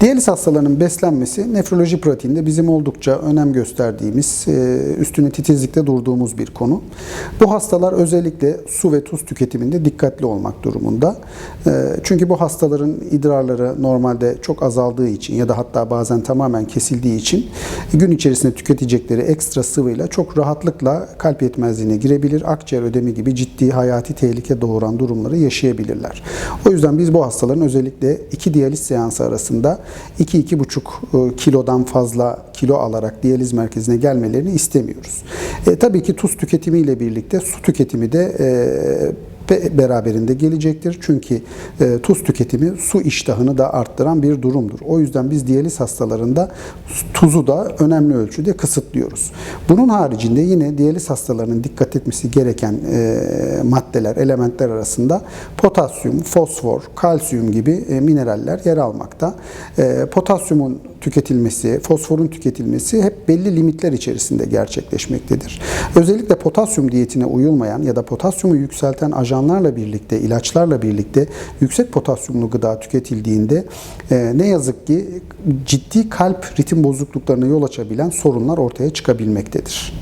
Diyaliz hastalarının beslenmesi nefroloji pratiğinde bizim oldukça önem gösterdiğimiz, e, üstüne titizlikte durduğumuz bir konu. Bu hastalar özellikle su ve tuz tüketiminde dikkatli olmak durumunda. E, Çünkü bu hastaların idrarları normalde çok azaldığı için ya da hatta bazen tamamen kesildiği için gün içerisinde tüketecekleri ekstra sıvıyla çok rahatlıkla kalp yetmezliğine girebilir, akciğer ödemi gibi ciddi hayati tehlike doğuran durumları yaşayabilirler. O yüzden biz bu hastaların özellikle iki diyaliz seansı arasında 2-2,5 kilodan fazla kilo alarak diyaliz merkezine gelmelerini istemiyoruz. E, tabii ki tuz tüketimiyle birlikte su tüketimi de e, beraberinde gelecektir. Çünkü e, tuz tüketimi su iştahını da arttıran bir durumdur. O yüzden biz diyaliz hastalarında tuzu da önemli ölçüde kısıtlıyoruz. Bunun haricinde yine diyaliz hastalarının dikkat etmesi gereken e, maddeler, elementler arasında potasyum, fosfor, kalsiyum gibi e, mineraller yer almakta. E, potasyumun tüketilmesi, fosforun tüketilmesi hep belli limitler içerisinde gerçekleşmektedir. Özellikle potasyum diyetine uyulmayan ya da potasyumu yükselten ajanlarla birlikte, ilaçlarla birlikte yüksek potasyumlu gıda tüketildiğinde e, ne yazık ki ciddi kalp ritim bozukluklarına yol açabilen sorunlar ortaya çıkabilmektedir.